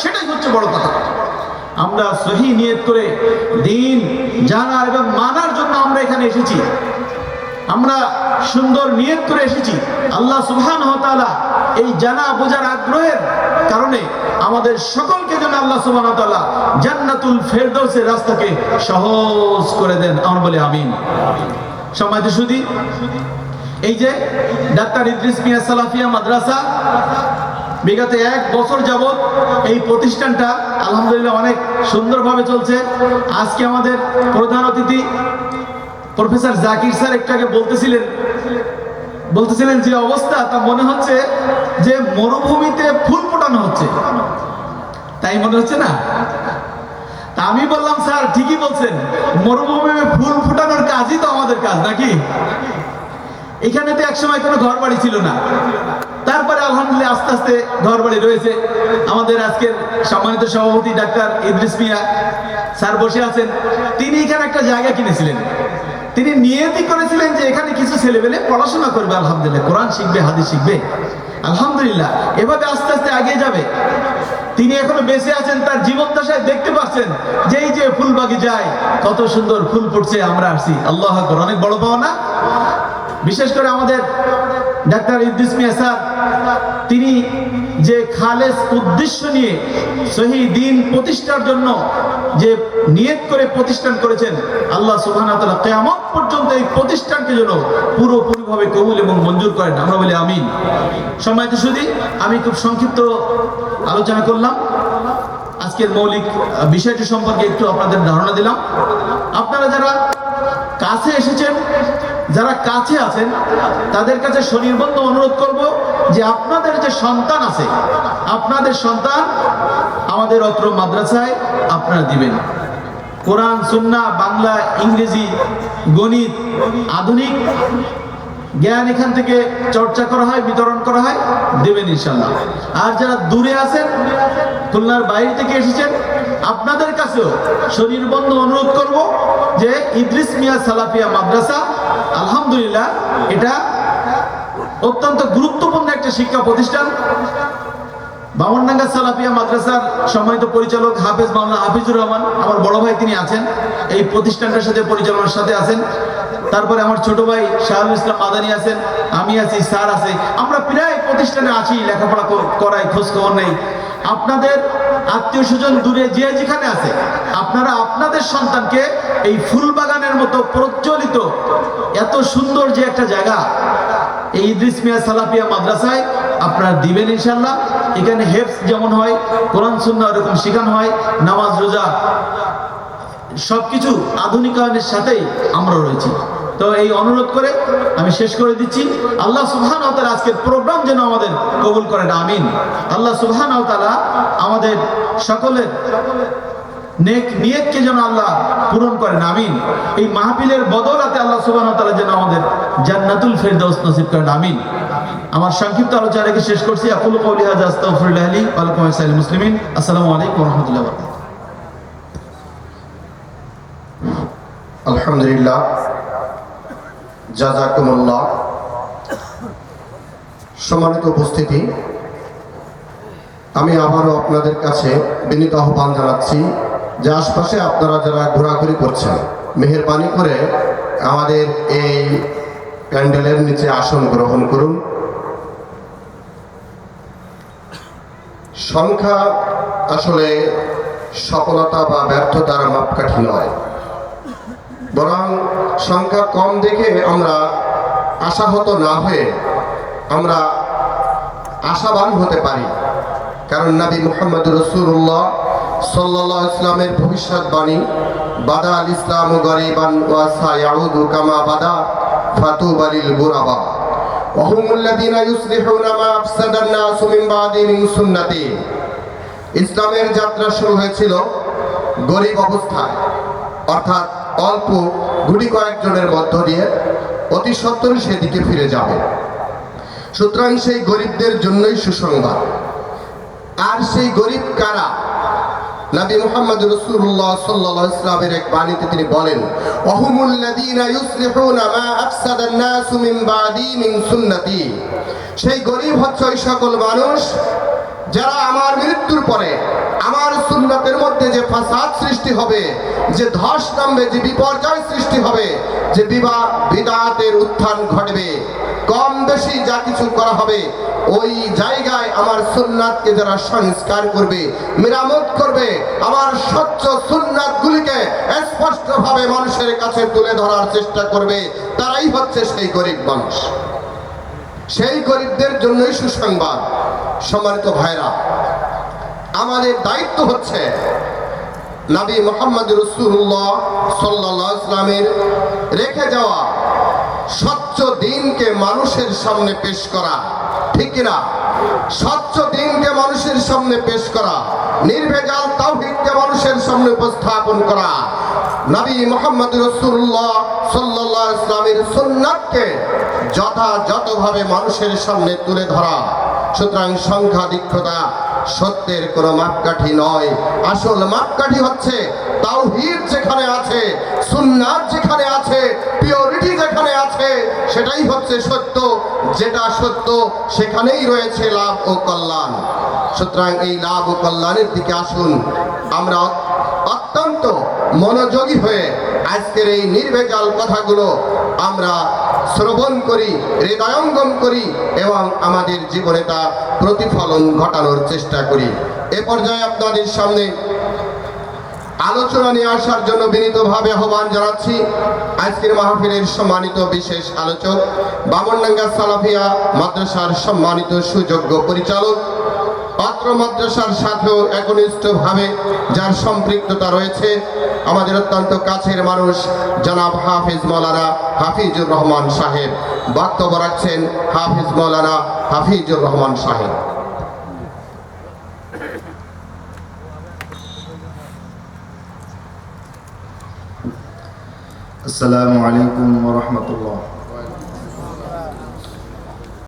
সেটাই হচ্ছে বড় কথা। আমরা সহি নিয়ত করে দিন, জানার এবং মানার জন্য আমরা এখানে এসেছি। আমরা সুন্দর নিয়ত করে এসেছি। আল্লাহ সুবহান হতালা এই জানা বোঝার আগ্রহের কারণে আমাদের সকলকে যেন আল্লাহ সুবহান হতালা জান্নাতুল ফেরদৌসের রাস্তাকে সহজ করে দেন। আমরা বলি আমিন। সম্মানিত সুদী এই যে ডাক্তার ইদ্রিস মিয়া সালাফিয়া মাদ্রাসা বিগত এক বছর যাবৎ এই প্রতিষ্ঠানটা আলহামদুলিল্লাহ অনেক সুন্দরভাবে চলছে। আজকে আমাদের প্রধান অতিথি প্রফেসর জাকির স্যার একটু আগে বলতেছিলেন বলতেছিলেন যে অবস্থা, তা মনে হচ্ছে যে মরুভূমিতে ফুল ফোটানো হচ্ছে। তাই মনে হচ্ছে না? তা আমি বললাম, স্যার, ঠিকই বলছেন, মরুভূমিতে ফুল ফোটানোর কাজই তো আমাদের কাজ, নাকি? এখানে তো একসময় কোনো ঘর বাড়ি ছিল না। তারপরে আলহামদুলিল্লাহ আস্তে আস্তে ঘর বাড়ি রয়েছে। আমাদের আজকের সম্মানিত সভাপতি ডাক্তার ইদ্রিস মিয়া স্যার বসে আছেন। তিনি এখানে একটা জায়গা কিনেছিলেন। তিনি নিয়তি করেছিলেন যে এখানে কিছু ছেলেবেলে পড়াশোনা করবে, আলহামদুলিল্লাহ। কোরআন শিখবে, হাদিস শিখবে। আলহামদুলিল্লাহ। এভাবে আস্তে আস্তে এগিয়ে যাবে। তিনি এখনও বেঁচে আছেন, তার জীবন দশায় দেখতে পাচ্ছেন যে এই যে ফুল বাগিচায় কত সুন্দর ফুল ফুটছে, আমরা আসছি। আল্লাহ অনেক বড় পাওয়া না বিশেষ করে আমাদের ডাক্তার ইদ্রিস মিয়া স্যার, তিনি যে খালেস উদ্দেশ্য নিয়ে সহি দিন প্রতিষ্ঠার জন্য যে নিয়ত করে প্রতিষ্ঠান করেছেন, আল্লাহ তাআলা কিয়ামত পর্যন্ত এই প্রতিষ্ঠানকে যেন পুরোপুরিভাবে কবুল এবং মঞ্জুর করেন। আমরা বলি আমিন। সম্মানিত শুধু আমি খুব সংক্ষিপ্ত আলোচনা করলাম। আজকের মৌলিক বিষয়টি সম্পর্কে একটু আপনাদের ধারণা দিলাম। আপনারা যারা কাছে এসেছেন যারা কাছে আছেন, তাদের কাছে স্বনির্বন্ধ অনুরোধ করব যে আপনাদের যে সন্তান আছে, আপনাদের সন্তান আমাদের অত্র মাদ্রাসায় আপনারা দিবেন। কোরআন, সুন্না, বাংলা, ইংরেজি, গণিত, আধুনিক, জ্ঞান এখান থেকে চর্চা করা হয়, বিতরণ করা হয়, দেবেন ইনশাল্লাহ। আর যারা দূরে আছেন খুলনার বাইরে থেকে এসেছেন। আপনাদের কাছেও শরীরবন্ধ অনুরোধ করব যে ইদ্রিস মিয়া সালাফিয়া মাদ্রাসা, আলহামদুলিল্লাহ, এটা অত্যন্ত গুরুত্বপূর্ণ একটা শিক্ষা প্রতিষ্ঠান। বামনডাঙ্গা সালাফিয়া মাদ্রাসার সম্মানিত পরিচালক হাফেজ মাওলানা হাফিজুর রহমান, আমার বড় ভাই তিনি আছেন, এই প্রতিষ্ঠানটার সাথে পরিচালনার সাথে আছেন। তারপরে আমার ছোট ভাই শাহুল ইসলাম মাদানি আছেন, আমি আছি, স্যার আছে। আমরা প্রায় প্রতিষ্ঠানে আছি, লেখাপড়া করাই, খোঁজ খবর নেই। আপনাদের আত্মীয় স্বজন দূরে যে যেখানে আছে, আপনারা আপনাদের সন্তানকে এই ফুল বাগানের মতো প্রজ্বলিত এত সুন্দর যে একটা জায়গা, এই ইদ্রিস মিয়া সালাফিয়া মাদ্রাসায় আপনারা দিবেন ইনশাল্লাহ এখানে হেফস যেমন হয়, কোরআন সুন্না ওরকম শেখানো হয়, নামাজ, রোজা, সবকিছু আধুনিকায়নের সাথেই আমরা রয়েছি। তো এই অনুরোধ করে আমি শেষ করে দিচ্ছি। আল্লাহ সুবহান আজকের প্রোগ্রাম যেন আমাদের কবুল করেন, আমিন। আল্লাহ সুহান সুবহান আমাদের সকলের নেক নিয়তকে যেন আল্লাহ পূরণ করেন, আমিন। এই মাহফিলের বদলাতে আল্লাহ সুবহানাহু ওয়া তাআলা যেন আমাদের জান্নাতুল ফেরদাউস নসিব করেন, আমিন। আমার সংক্ষিপ্ত আলোচনা রেখে শেষ করছি। আকুল কওলি হাযা আস্তাগফিরুল্লাহ লি ওয়া লাকুম ওয়া মুসলিমিন। আসসালামু আলাইকুম রাহমাতুল্লাহি আলহামদুলিল্লাহ। জাজাকুমুল্লাহ সম্মানিত উপস্থিতি, আমি আবারও আপনাদের কাছে বিনীত আহ্বান জানাচ্ছি যে আশপাশে আপনারা যারা ঘোরাঘুরি করছেন, মেহরবানি করে আমাদের এই প্যান্ডেলের নিচে আসন গ্রহণ করুন। সংখ্যা আসলে সফলতা বা ব্যর্থতার মাপকাঠি নয়। বরং সংখ্যা কম দেখে আমরা আশাহত না হয়ে আমরা আশাবান হতে পারি কারণ নবী মুহাম্মদ রসুল্লাহ সাল্লাহ ইসলামের ভবিষ্যৎবাণী বাদা আল ইসলাম গরিবান ওয়াসা ইয়াউদু কামা বাদা ফাতু বালিল গুরাবা وهم الذين يصلحون ما أفسد الناس من بعد من سنتي ইসলামের যাত্রা শুরু হয়েছিল গরিব অবস্থায় অর্থাৎ অল্প গুটি কয়েকজনের মধ্য দিয়ে অতি সত্তর সেদিকে ফিরে যাবে। সুতরাং সেই গরিবদের জন্যই সুসংবাদ। আর সেই গরিব কারা? নবী মুহাম্মদ রাসূলুল্লাহ সাল্লাল্লাহু আলাইহি ইসলামের এক বাণীতে তিনি বলেন ওহুমুল্লাযীনা ইউসলিহুনা মা আফসাদান নাসু মিন বাদি মিন সেই গরিব হচ্ছে ওই সকল মানুষ যারা আমার মৃত্যুর পরে আমার সুন্নতের মধ্যে যে ফাসাদ সৃষ্টি হবে, যে ধস নামবে, যে বিপর্যয় সৃষ্টি হবে, যে বিবাহ বিদাতের উত্থান ঘটবে, কম বেশি যা কিছু করা হবে, ওই জায়গায় আমার সুন্নাতকে যারা সংস্কার করবে, মেরামত করবে, আমার স্বচ্ছ সুন্নাত সুন্নাতগুলিকে স্পষ্টভাবে মানুষের কাছে তুলে ধরার চেষ্টা করবে, তারাই হচ্ছে সেই গরিব মানুষ। সেই গরিবদের জন্যই সুসংবাদ। সম্মানিত ভাইরা, আমাদের দায়িত্ব হচ্ছে নবী মোহাম্মদ রসুল্লাহ সাল্লাহ ইসলামের রেখে যাওয়া স্বচ্ছ দিনকে মানুষের সামনে পেশ করা, ঠিক কিনা? স্বচ্ছ দিনকে মানুষের সামনে পেশ করা, নির্ভেজাল তাওহীদকে মানুষের সামনে উপস্থাপন করা, নবী মোহাম্মদ রসুল্লাহ সাল্লাহ ইসলামের সুন্নাতকে যথাযথভাবে মানুষের সামনে তুলে ধরা। সুতরাং সংখ্যাধিক্যতা সত্যের কোনো মাপকাঠি নয়। আসল মাপকাঠি হচ্ছে তাওহীদ যেখানে আছে, সুন্নাত যেখানে আছে পিওরিটি যেখানে আছে, সেটাই হচ্ছে সত্য। যেটা সত্য, সেখানেই রয়েছে লাভ ও কল্যাণ। সুতরাং এই লাভ ও কল্যাণের দিকে আসুন। আমরা অত্যন্ত মনোযোগী হয়ে আজকের এই নির্ভেজাল কথাগুলো আমরা শ্রবণ করি, হৃদয়ঙ্গম করি এবং আমাদের জীবনে তা প্রতিফলন ঘটানোর চেষ্টা করি। এ পর্যায়ে আপনাদের সামনে আলোচনা নিয়ে আসার জন্য বিনীতভাবে আহ্বান জানাচ্ছি। আজকের মাহফিলের সম্মানিত বিশেষ আলোচক, বামনডাঙ্গা সালাফিয়া মাদ্রাসার সম্মানিত সুযোগ্য পরিচালক মাদ্রাসার সাথেও একনিষ্ঠভাবে যার সম্পৃক্ততা রয়েছে, আমাদের অত্যন্ত কাছের মানুষ জনাব হাফিজ মৌলানা হাফিজুর রহমান সাহেব। বক্তব্য রাখছেন হাফিজ মৌলানা হাফিজুর রহমান সাহেব। আসসালামু আলাইকুম রহমতুল্লাহ।